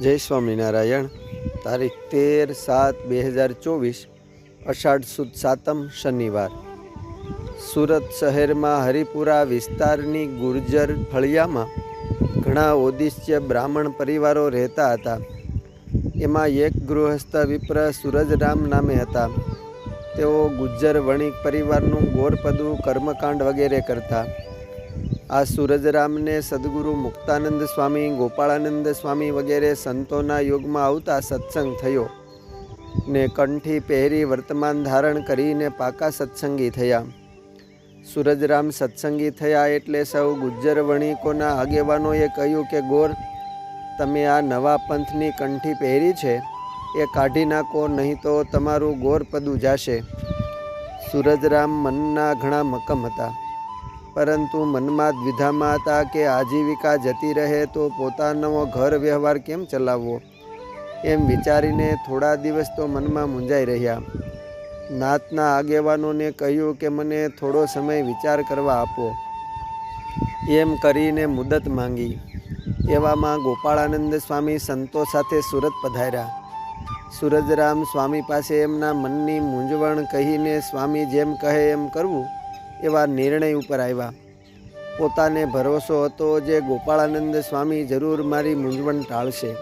જય સ્વામિનારાયણ. તારીખ તેર સાત બે હજાર ચોવીસ, અષાઢ સુદ સાતમ શનિવાર. સુરત શહેરમાં હરિપુરા વિસ્તારની ગુર્જર ફળિયામાં ઘણા ઓદિશ્ય બ્રાહ્મણ પરિવારો રહેતા હતા. એમાં એક ગૃહસ્થ વિપ્ર સૂરજરામ નામે હતા. તેઓ ગુજ્જર વણિક પરિવારનું ગોરપદું કર્મકાંડ વગેરે કરતા. આ સૂરજરામને સદગુરુ મુક્તાનંદ સ્વામી, ગોપાળાનંદ સ્વામી વગેરે સંતોના યુગમાં આવતા સત્સંગ થયો ને કંઠી પહેરી વર્તમાન ધારણ કરીને પાકા સત્સંગી થયા. સૂરજરામ સત્સંગી થયા એટલે સૌ ગુજ્જર વણિકોના આગેવાનોએ કહ્યું કે, ગોર, તમે આ નવા પંથની કંઠી પહેરી છે, એ કાઢી નાખો, નહીં તો તમારું ગોરપદું જાશે. સૂરજરામ મનના ઘણા મક્કમ હતા. પરંતુ મનમાં દ્વિધામાં હતા કે આજીવિકા જતી રહે તો પોતાનો ઘર વ્યવહાર કેમ ચલાવવો? એમ વિચારીને થોડા દિવસ તો મનમાં મૂંઝાઈ રહ્યા. નાતના આગેવાનોને કહ્યું કે મને થોડો સમય વિચાર કરવા આપો. એમ કરીને મુદત માંગી. એવામાં ગોપાળાનંદ સ્વામી સંતો સાથે સુરત પધાર્યા. સૂરજરામ સ્વામી પાસે એમના મનની મૂંઝવણ કહીને સ્વામી જેમ કહે એમ કરવું એવા નિર્ણય ઉપર આવ્યા. પોતાને ભરોસો હતો જે ગોપાળાનંદ સ્વામી જરૂર મારી મૂંઝવણ ટાળશે.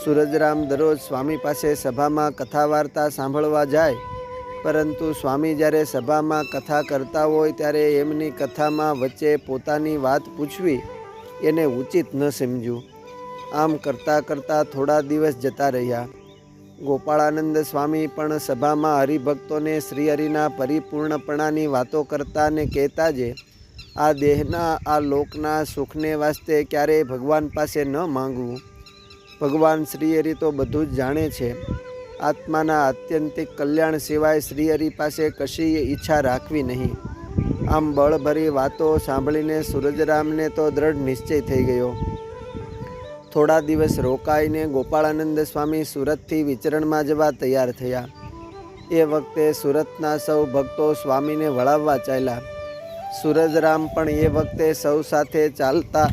સૂરજરામ દરરોજ સ્વામી પાસે સભામાં કથા વાર્તા સાંભળવા જાય, પરંતુ સ્વામી જ્યારે સભામાં કથા કરતા હોય ત્યારે એમની કથામાં વચ્ચે પોતાની વાત પૂછવી એને ઉચિત ન સમજ્યું. આમ કરતાં કરતાં થોડા દિવસ જતા રહ્યા. ગોપાળાનંદ સ્વામી પણ સભામાં હરિભક્તોને શ્રીહરિના પરિપૂર્ણપણાની વાતો કરતા ને કહેતા જે, આ દેહના, આ લોકના સુખને વાસ્તે ક્યારેય ભગવાન પાસે ન માંગવું. ભગવાન શ્રીહરિ તો બધું જ જાણે છે. આત્માના આત્યંતિક કલ્યાણ સિવાય શ્રીહરિ પાસે કશી ઈચ્છા રાખવી નહીં. આમ બળભરી વાતો સાંભળીને સૂરજરામને તો દ્રઢ નિશ્ચય થઈ ગયો. થોડા દિવસ રોકાઈને ગોપાળાનંદ સ્વામી સુરતથી વિચરણમાં જવા તૈયાર થયા. એ વખતે સુરતના સૌ ભક્તો સ્વામીને વળાવવા ચાલ્યા. સૂરજરામ પણ એ વખતે સૌ સાથે ચાલતા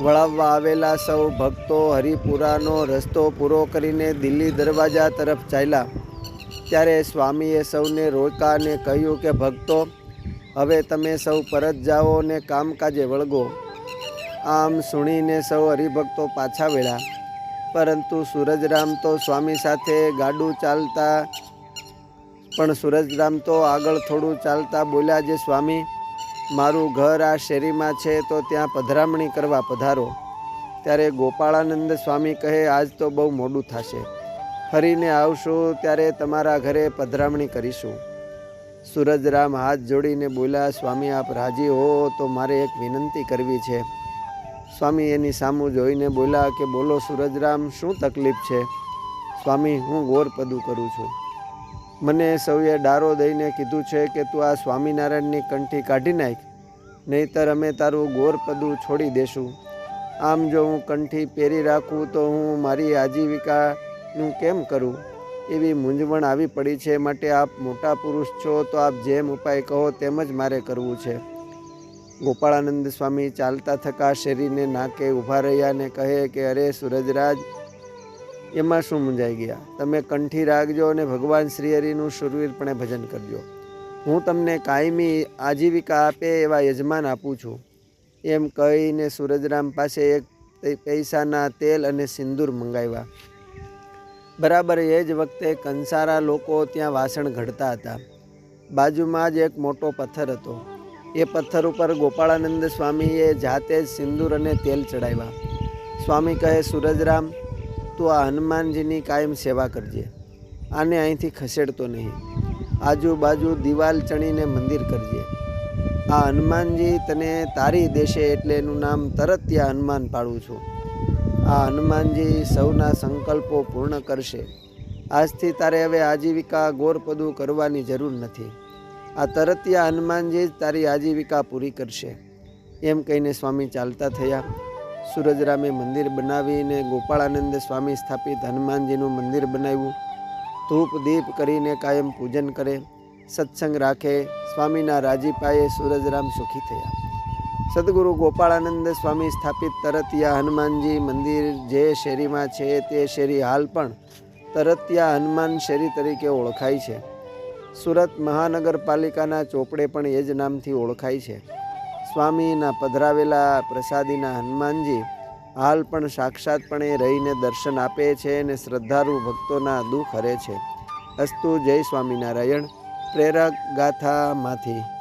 વળાવવા આવેલા સૌ ભક્તો હરિપુરાનો રસ્તો પૂરો કરીને દિલ્હી દરવાજા તરફ ચાલ્યા. ત્યારે સ્વામીએ સૌને રોકાને કહ્યું કે, ભક્તો, હવે તમે સૌ પરત જાઓ ને કામકાજે વળગો. આમ સુણીને સૌ હરિભક્તો પાછા વળ્યા. પરંતુ સૂરજરામ તો સ્વામી સાથે ગાડું ચાલતા પણ સૂરજરામ તો આગળ થોડું ચાલતા બોલ્યા જે સ્વામી, મારું ઘર આ શેરીમાં છે તો ત્યાં પધરામણી કરવા પધારો. ત્યારે ગોપાળાનંદ સ્વામી કહે, આજ તો બહુ મોડું થશે. ફરીને આવશું ત્યારે તમારા ઘરે પધરામણી કરીશું. સૂરજરામ હાથ જોડીને બોલ્યા, સ્વામી, આપ રાજી હો તો મારે એક વિનંતી કરવી છે. સ્વામી એની સામું જોઈને બોલ્યા કે, બોલો સૂરજરામ, શું તકલીફ છે? સ્વામી, હું ગોરપદું કરું છું. મને સૌએ ડારો દઈને કીધું છે કે, તું આ સ્વામિનારાયણની કંઠી કાઢી નાખ, નહીતર અમે તારું ગોરપદું છોડી દેશું. આમ જો હું કંઠી પહેરી રાખું, તો હું મારી આજીવિકાનું કેમ કરું? એવી મૂંઝવણ આવી પડી છે. માટે આપ મોટા પુરુષ છો, તો આપ જેમ ઉપાય કહો, તેમ જ મારે કરવું છે. ગોપાળાનંદ સ્વામી ચાલતા થકા શેરીને નાકે ઊભા રહ્યા ને કહે કે, અરે સૂરજરાજ, એમાં શું મૂંઝાઈ ગયા? તમે કંઠી રાખજો અને ભગવાન શ્રીહરિનું શુરવીરપણે ભજન કરજો. હું તમને કાયમી આજીવિકા આપે એવા યજમાન આપું છું. એમ કહીને સૂરજરામ પાસે એક પૈસાના તેલ અને સિંદૂર મંગાવ્યા. બરાબર એ જ વખતે કંસારા લોકો ત્યાં વાસણ ઘડતા હતા. બાજુમાં જ એક મોટો પથ્થર હતો. એ પથ્થર ઉપર ગોપાળાનંદ સ્વામીએ જાતે જ સિંદૂર અને તેલ ચડાવ્યા. સ્વામી કહે, સૂરજરામ, તું આ હનુમાનજીની કાયમ સેવા કરજે. આને અહીંથી ખસેડતો નહીં. આજુબાજુ દિવાલ ચણીને મંદિર કરજે. આ હનુમાનજી તને તારી દેશે એટલે એનું નામ તરત ત્યાં હનુમાન પાડું છું. આ હનુમાનજી સૌના સંકલ્પો પૂર્ણ કરશે. આજથી તારે હવે આજીવિકા ગોરપદું કરવાની જરૂર નથી. આ તરતિયા હનુમાનજી તારી આજીવિકા પૂરી કરશે. એમ કહીને સ્વામી ચાલતા થયા. સૂરજરામે મંદિર બનાવીને ગોપાળાનંદ સ્વામી સ્થાપિત હનુમાનજીનું મંદિર બનાવ્યું. ધૂપ દીપ કરીને કાયમ પૂજન કરે. સત્સંગ રાખે. સ્વામીના રાજીપાએ સૂરજરામ સુખી થયા. સદગુરુ ગોપાળાનંદ સ્વામી સ્થાપિત તરતિયા હનુમાનજી મંદિર જે શેરીમાં છે તે શેરી હાલ પણ તરતિયા હનુમાન શેરી તરીકે ઓળખાય છે. સુરત મહાનગરપાલિકાના ચોપડે પણ એ જ નામથી ઓળખાય છે. સ્વામીના પધરાવેલા પ્રસાદીના હનુમાનજી હાલ પણ સાક્ષાતપણે રહીને દર્શન આપે છે અને શ્રદ્ધાળુ ભક્તોના દુઃખ હરે છે. અસ્તુ જય સ્વામિનારાયણ. પ્રેરક ગાથામાંથી.